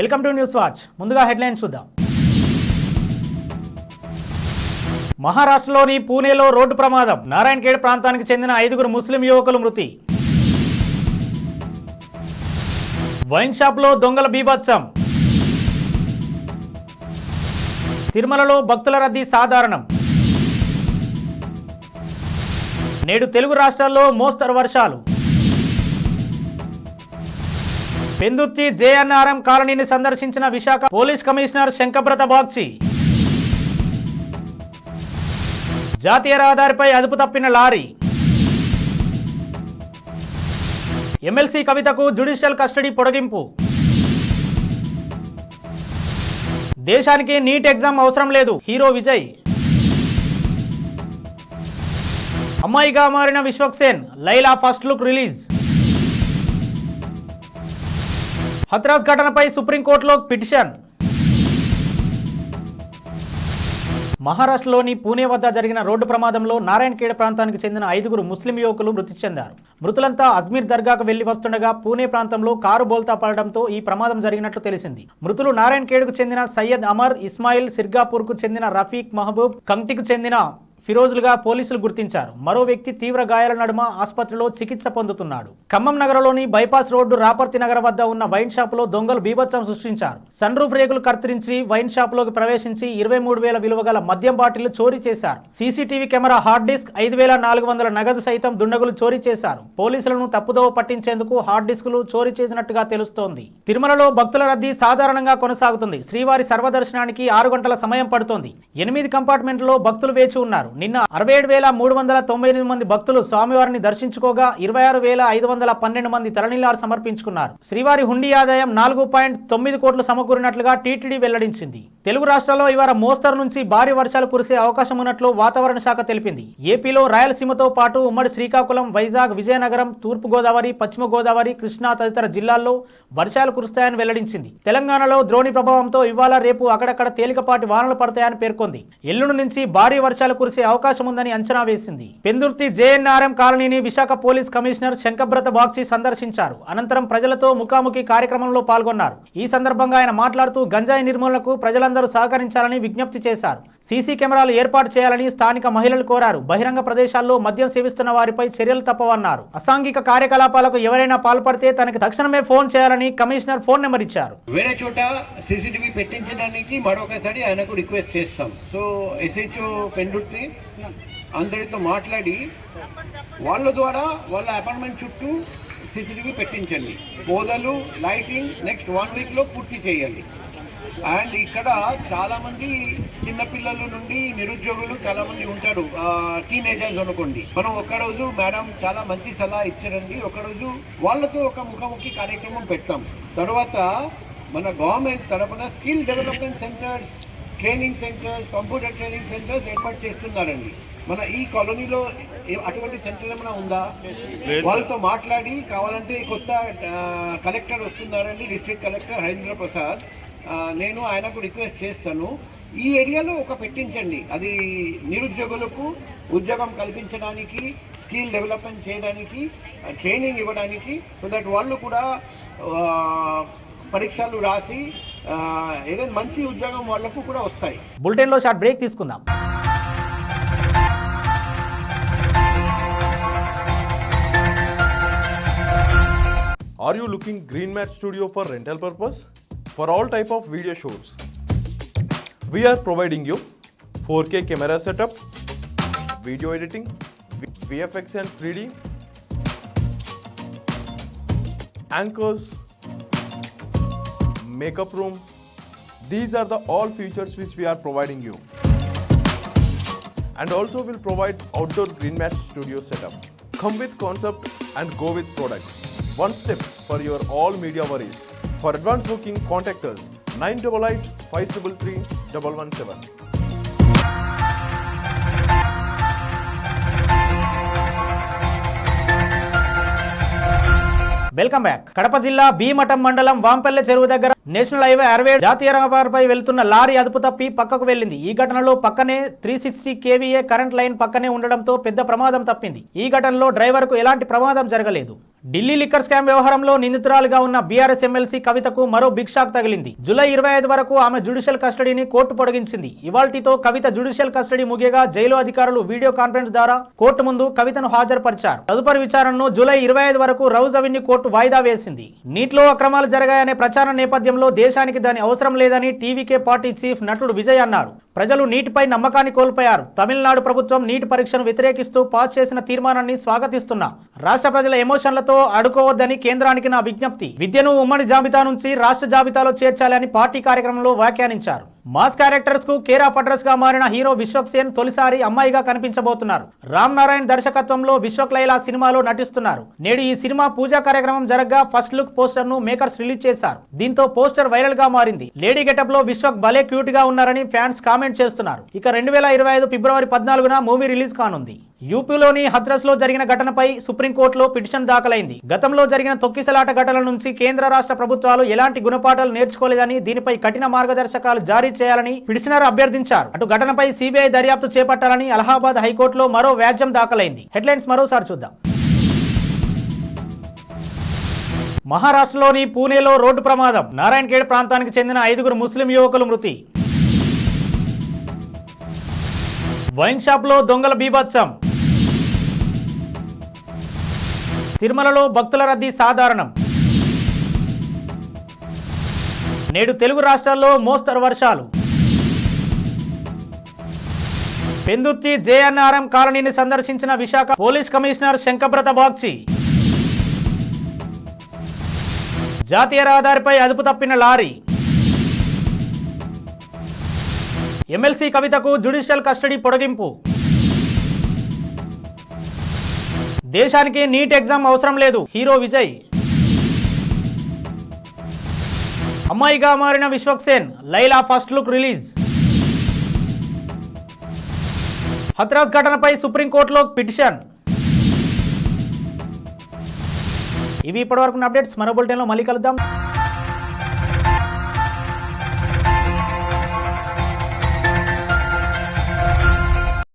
Welcome to news watch ముందుగా headlines చూద్దాం. మహారాష్ట్రలోని పూణేలో రోడ్డు ప్రమాదం. నారాయణఖేడ్ ప్రాంతానికి చెందిన ఐదుగురు ముస్లిం యువకులు మృతి. వైన్ షాప్లో దొంగల బీభత్సం. తిరుమలలో భక్తుల రద్దీ సాధారణం. నేడు తెలుగు రాష్ట్రాల్లో మోస్తరు వర్షాలు. పెందుర్తి జేఎన్ఆర్ఎం కాలనీని సందర్శించిన విశాఖ పోలీస్ కమిషనర్ శంకబ్రత బాగ్చి. జాతీయ రహదారిపై అదుపు తప్పిన లారీ. ఎమ్మెల్సీ కవితకు జ్యుడిషియల్ కస్టడీ పొడిగింపు. దేశానికి నీట్ ఎగ్జామ్ అవసరం లేదు హీరో విజయ్. అమ్మాయిగా మారిన Vishwaksen Laila first look release. Hathras ఘటనపై సుప్రీంకోర్టులో పిటిషన్. మహారాష్ట్రలోని పూణే వద్ద జరిగిన రోడ్డు ప్రమాదంలో నారాయణఖేడ్ ప్రాంతానికి చెందిన ఐదుగురు ముస్లిం యువకులు మృతి చెందారు. మృతులంతా అజ్మీర్ దర్గాకు వెళ్ళి వస్తుండగా పూణే ప్రాంతంలో కారు బోల్తా పడడంతో ఈ ప్రమాదం జరిగినట్లు తెలిసింది. మృతులు నారాయణఖేడ్కు చెందిన సయ్యద్ అమర్ ఇస్మాయిల్ సిర్గాపూర్కు చెందిన రఫీక్ మహబూబ్ కంటికు చెందిన ఫిరోజులుగా పోలీసులు గుర్తించారు. మరో వ్యక్తి తీవ్ర గాయాల నడుమ ఆసుపత్రిలో చికిత్స పొందుతున్నాడు. ఖమ్మం నగరంలోని బైపాస్ రోడ్డు రాపర్తి నగర్ వద్ద ఉన్న వైన్ షాప్లో దొంగలు బీభత్సం సృష్టించారు. సన్ రూఫ్ రేకులు కత్తిరించి వైన్ షాప్లోకి ప్రవేశించి ఇరవై మూడు వేల విలువ గల మద్యం బాటిల్ చోరీ చేశారు. సీసీటీవీ కెమెరా హార్డ్ డిస్క్ ఐదు వేల నాలుగు వందల నగదు సైతం దుండగులు చోరీ చేశారు. పోలీసులను తప్పుదోవ పట్టించేందుకు హార్డ్ డిస్కులు చోరీ చేసినట్టుగా తెలుస్తోంది. తిరుమలలో భక్తుల రద్దీ సాధారణంగా కొనసాగుతుంది. శ్రీవారి సర్వదర్శనానికి ఆరు గంటల సమయం పడుతోంది. ఎనిమిది కంపార్ట్మెంట్లో భక్తులు వేచి ఉన్నారు. నిన్న అరవై ఏడు వేల మూడు వందల తొంభై ఎనిమిది మంది భక్తులు స్వామివారిని దర్శించుకోగా ఇరవై ఆరు వేల ఐదు వందల పన్నెండు మంది తలనీలారు సమర్పించుకున్నారు. శ్రీవారి హుండీ ఆదాయం నాలుగు పాయింట్ తొమ్మిది కోట్లు సమకూరినట్లుగా టీటీడీ వెల్లడించింది. తెలుగు రాష్ట్రాల్లో ఇవాళ మోస్తరు నుంచి భారీ వర్షాలు కురిసే అవకాశం ఉన్నట్లు వాతావరణ శాఖ తెలిపింది. ఏపీలో రాయలసీమతో పాటు ఉమ్మడి శ్రీకాకుళం వైజాగ్ విజయనగరం తూర్పు గోదావరి పశ్చిమ గోదావరి కృష్ణా తదితర జిల్లాల్లో వర్షాలు కురుస్తాయని వెల్లడించింది. తెలంగాణలో ద్రోణి ప్రభావంతో ఇవాళ రేపు అక్కడక్కడ తేలికపాటి వానలు పడతాయని పేర్కొంది. ఎల్లుండి నుంచి భారీ వర్షాలు కురిసే అవకాశం ఉందని అంచనా వేసింది. పెందుర్తి జేఎన్ఆర్ఎం కాలనీని విశాఖ పోలీస్ కమిషనర్ శంకబ్రత బాక్సి సందర్శించారు. అనంతరం ప్రజలతో ముఖాముఖి కార్యక్రమంలో పాల్గొన్నారు. ఈ సందర్భంగా ఆయన మాట్లాడుతూ గంజాయి నిర్మూలనకు ప్రజలందరూ సహకరించాలని విజ్ఞప్తి చేశారు. సీసీ కెమెరాలు ఏర్పాటు చేయాలని స్థానిక మహిళలు కోరారు. బహిరంగ ప్రదేశాల్లో మద్యం సేవిస్తున్న వారిపై చర్యలు తప్పవన్నారు. అసాంఘిక కార్యకలాపాలకు ఎవరైనా పాల్పడితే తనకు తక్షణమే ఫోన్ చేయాలని కమిషనర్ ఫోన్ నెంబర్ ఇచ్చారు. వేరే చోట సీసీటీవీ పెట్టించడానికి మరొకసారి ఆయనకు రిక్వెస్ట్ చేస్తాం. సో ఎస్హెచ్ఓ పెండుర్తి అందరితో మాట్లాడి వాళ్ళ ద్వారా వాళ్ళ అపార్ట్మెంట్ చుట్టూ సీసీటీవీ పెట్టించండి. బోధలు లైటింగ్ నెక్స్ట్ వన్ వీక్లో పూర్తి చేయాలి అండ్ ఇక్కడ చాలామంది చిన్నపిల్లల నుండి నిరుద్యోగులు చాలామంది ఉంటారు. టీనేజర్స్ అనుకోండి. మనం ఒక్కరోజు మేడం చాలా మంచి సలహా ఇచ్చారండి. ఒకరోజు వాళ్ళతో ఒక ముఖాముఖి కార్యక్రమం పెడతాం. తర్వాత మన గవర్నమెంట్ తరఫున skill development centres training centres computer training centres ఏర్పాటు చేస్తున్నారండి. మన ఈ కాలనీలో ఏ- అటువంటి సెంటర్ ఏమైనా ఉందా? వాళ్ళతో మాట్లాడి కావాలంటే కొత్త కలెక్టర్ వస్తున్నారండి డిస్ట్రిక్ట్ కలెక్టర్ హరీంద్ర ప్రసాద్. నేను ఆయనకు రిక్వెస్ట్ చేస్తాను. ఈ ఏరియాలో ఒక పెట్టించండి. అది నిరుద్యోగులకు ఉద్యోగం కల్పించడానికి స్కిల్ డెవలప్మెంట్ చేయడానికి ట్రైనింగ్ ఇవ్వడానికి సో దట్ వాళ్ళు కూడా పరీక్షలు రాసి ఏదైనా మంచి ఉద్యోగం వాళ్ళకు కూడా వస్తాయి. బులెటిన్లో షార్ట్ బ్రేక్ తీసుకుందాం. Are you looking Green Mat Studio for rental purpose? For all type of video shows. We are providing you 4K camera setup, video editing, VFX and 3D, anchors, makeup room. These are the all features which we are providing you. And also we will provide outdoor green mat studio setup. Come with concept and go with product. One step for your all media worries. For advance booking, contact us. 988 533 117. Welcome back Kadapa జిల్లా భీమఠం మండలం వాంపల్లె చెరువు దగ్గర national highway అరవై జాతీయ రహదారిపై వెళ్తున్న lorry అదుపు తప్పి పక్కకు వెళ్ళింది. ఈ ఘటనలో పక్కనే three sixty KVA current line పక్కనే ఉండడంతో పెద్ద ప్రమాదం తప్పింది. ఈ ఘటనలో డ్రైవర్కు ఎలాంటి ప్రమాదం జరగలేదు. ఢిల్లీ లిక్కర్ స్కామ్ వ్యవహారంలో నిందితురాలుగా ఉన్న బీఆర్ఎస్ ఎమ్మెల్సీ కవితకు మరో బిగ్ షాక్ తగిలింది. జూలై ఇరవై ఐదు వరకు ఆమె జుడిషియల్ కస్టడీని కోర్టు పొడిగించింది. ఇవాల్టితో కవిత జుడిషియల్ కస్టడీ ముగియగా జైలు అధికారులు వీడియో కాన్ఫరెన్స్ ద్వారా కోర్టు ముందు కవితను హాజరుపరిచారు. తదుపరి విచారణను జూలై ఇరవై ఐదు వరకు రౌజ్ అవెన్యూ కోర్టు వాయిదా వేసింది. నీటిలో అక్రమాలు జరిగాయనే ప్రచారం నేపథ్యంలో దేశానికి దాని అవసరం లేదని టీవీకే పార్టీ చీఫ్ నటుడు విజయ్ అన్నారు. ప్రజలు నీటిపై నమ్మకాన్ని కోల్పోయారు. తమిళనాడు ప్రభుత్వం నీటి పరీక్షను వ్యతిరేకిస్తూ పాస్ చేసిన తీర్మానాన్ని స్వాగతిస్తున్నా. రాష్ట్ర ప్రజల ఎమోషన్లతో అడుకోవద్దని కేంద్రానికి నా విజ్ఞప్తి. విద్యను ఉమ్మడి జాబితా నుంచి రాష్ట్ర జాబితాలో చేర్చాలని పార్టీ కార్యక్రమంలో వ్యాఖ్యానించారు. మాస్ క్యారెక్టర్స్కు కేర్ ఆఫ్ అడ్రస్గా మారిన హీరో విశ్వక్ సేన్ తొలిసారి అమ్మాయిగా కనిపించబోతున్నారు. రామ్ నారాయణ్ దర్శకత్వంలో విశ్వక్ లైలా సినిమాలో నటిస్తున్నారు. నేడు ఈ సినిమా పూజా కార్యక్రమం జరగగా ఫస్ట్ లుక్ పోస్టర్ను మేకర్స్ రిలీజ్ చేశారు. దీంతో పోస్టర్ వైరల్గా మారింది. లేడీ గెటప్లో విశ్వక్ భలే క్యూట్గా ఉన్నారని ఫ్యాన్స్ కామెంట్ చేస్తున్నారు. ఇక రెండు వేల ఇరవై ఐదు ఫిబ్రవరి పద్నాలుగున మూవీ రిలీజ్ కానుంది. యూపీలోని హద్రస్లో జరిగిన ఘటనపై సుప్రీంకోర్టులో పిటిషన్ దాఖలైంది. గతంలో జరిగిన తొక్కిసలాట ఘటనల నుంచి కేంద్ర రాష్ట్ర ప్రభుత్వాలు ఎలాంటి గుణపాఠాలు నేర్చుకోలేదని దీనిపై కఠిన మార్గదర్శకాలు జారీ చేయాలని పిటిషనర్ అభ్యర్థించారు. అటు ఘటనపై సిబిఐ దర్యాప్తు చేపట్టాలని అలహాబాద్ హైకోర్టులో మరో వ్యాజ్యం దాఖలైంది. హెడ్లైన్స్ మరోసారి చూద్దాం. మహారాష్ట్రలోని పూణేలో రోడ్డు ప్రమాదం. నారాయణఖేడ్ ప్రాంతానికి చెందిన ఐదుగురు ముస్లిం యువకులు మృతి. వైన్ షాప్లో దొంగల బీభత్సం. తిరుమలలో భక్తుల రద్దీ సాధారణం. నేడు తెలుగు రాష్ట్రాల్లో మోస్తరు వర్షాలు. పెందుర్తి జేఎన్ఆర్ఎం కాలనీని సందర్శించిన విశాఖ పోలీస్ కమిషనర్ శంకబ్రత బాగ్చి. జాతీయ రహదారిపై అదుపు తప్పిన లారీ. ఎమ్మెల్సీ కవితకు జ్యుడిషియల్ కస్టడీ పొడిగింపు. దేశానికి నీట్ ఎగ్జామ్ అవసరం లేదు హీరో విజయ్. అమ్మాయిగా మారిన Vishwak Sen Laila first look release. Hathras ఘటనపై సుప్రీంకోర్టులో పిటిషన్. ఇవి ఇప్పటివరకు అప్డేట్స్ మరో బులెటిన్లో మళ్ళీ కలుద్దాం.